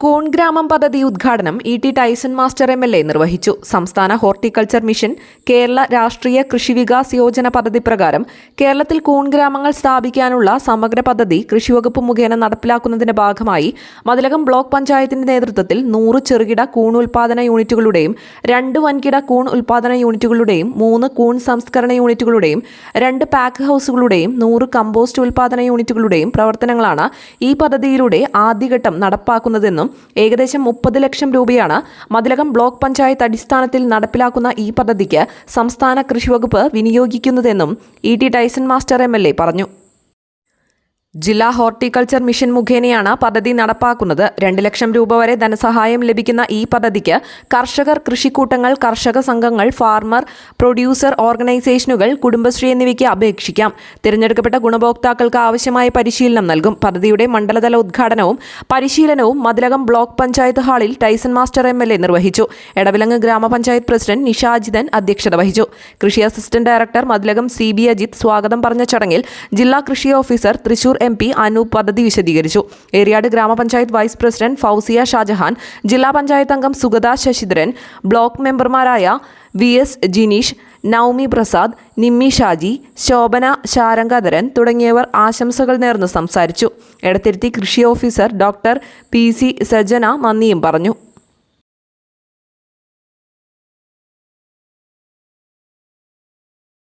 കൂൺ ഗ്രാമം പദ്ധതി ഉദ്ഘാടനം E T Tyson master M L A നിർവഹിച്ചു. സംസ്ഥാന ഹോർട്ടിക്കൾച്ചർ മിഷൻ കേരള രാഷ്ട്രീയ കൃഷി വികാസ് യോജന പദ്ധതി പ്രകാരം കേരളത്തിൽ കൂൺ ഗ്രാമങ്ങൾ സ്ഥാപിക്കാനുള്ള സമഗ്ര പദ്ധതി കൃഷിവകുപ്പ് മുഖേന നടപ്പിലാക്കുന്നതിന്റെ ഭാഗമായി മതിലകം ബ്ലോക്ക് പഞ്ചായത്തിന്റെ നേതൃത്വത്തിൽ നൂറ് ചെറുകിട കൂൺ ഉൽപാദന യൂണിറ്റുകളുടെയും രണ്ട് വൻകിട കൂൺ ഉൽപാദന യൂണിറ്റുകളുടെയും മൂന്ന് കൂൺ സംസ്കരണ യൂണിറ്റുകളുടെയും രണ്ട് പാക്ക് ഹൌസുകളുടെയും നൂറ് കമ്പോസ്റ്റ് ഉൽപാദന യൂണിറ്റുകളുടെയും പ്രവർത്തനങ്ങളാണ് ഈ പദ്ധതിയിലൂടെ ആദ്യഘട്ടം നടപ്പാക്കുന്നതെന്നും ഏകദേശം മുപ്പത് ലക്ഷം രൂപയാണ് മതിലകം ബ്ലോക്ക് പഞ്ചായത്ത് അടിസ്ഥാനത്തിൽ നടപ്പിലാക്കുന്ന ഈ പദ്ധതിക്ക് സംസ്ഥാന കൃഷിവകുപ്പ് വിനിയോഗിക്കുന്നതെന്നും E T Tyson master M പറഞ്ഞു ജില്ലാ ഹോർട്ടിക്കൾച്ചർ മിഷൻ മുഖേനയാണ് പദ്ധതി നടപ്പാക്കുന്നത്. രണ്ട് ലക്ഷം രൂപ വരെ ധനസഹായം ലഭിക്കുന്ന ഈ പദ്ധതിക്ക് കർഷകർ കൃഷിക്കൂട്ടങ്ങൾ കർഷക സംഘങ്ങൾ ഫാർമർ പ്രൊഡ്യൂസർ ഓർഗനൈസേഷനുകൾ കുടുംബശ്രീ എന്നിവയ്ക്ക് അപേക്ഷിക്കാം. തിരഞ്ഞെടുക്കപ്പെട്ട ഗുണഭോക്താക്കൾക്ക് ആവശ്യമായ പരിശീലനം നൽകും. പദ്ധതിയുടെ മണ്ഡലതല ഉദ്ഘാടനവും പരിശീലനവും മതിലകം ബ്ലോക്ക് പഞ്ചായത്ത് ഹാളിൽ Tyson master M L A നിർവഹിച്ചു. എടവിലങ്ങ് ഗ്രാമപഞ്ചായത്ത് പ്രസിഡന്റ് നിഷാജിതൻ അധ്യക്ഷത വഹിച്ചു. കൃഷി assistant director Mathilakam C B Ajith സ്വാഗതം പറഞ്ഞ ചടങ്ങിൽ ജില്ലാ കൃഷി officer Thrissur M P Anoop പദ്ധതി വിശദീകരിച്ചു. ഏരിയാട് ഗ്രാമപഞ്ചായത്ത് വൈസ് പ്രസിഡന്റ് ഫൗസിയ ഷാജഹാൻ ജില്ലാ പഞ്ചായത്ത് അംഗം സുഗത ശശിധരൻ ബ്ലോക്ക് മെമ്പർമാരായ വി എസ് ജിനീഷ് നൌമി പ്രസാദ് നിമ്മി ഷാജി ശോഭന ശാരംഗധരൻ തുടങ്ങിയവർ ആശംസകൾ നേർന്ന് സംസാരിച്ചു. എടത്തിരുത്തി കൃഷി officer doctor P C Sajana നന്ദിയും പറഞ്ഞു.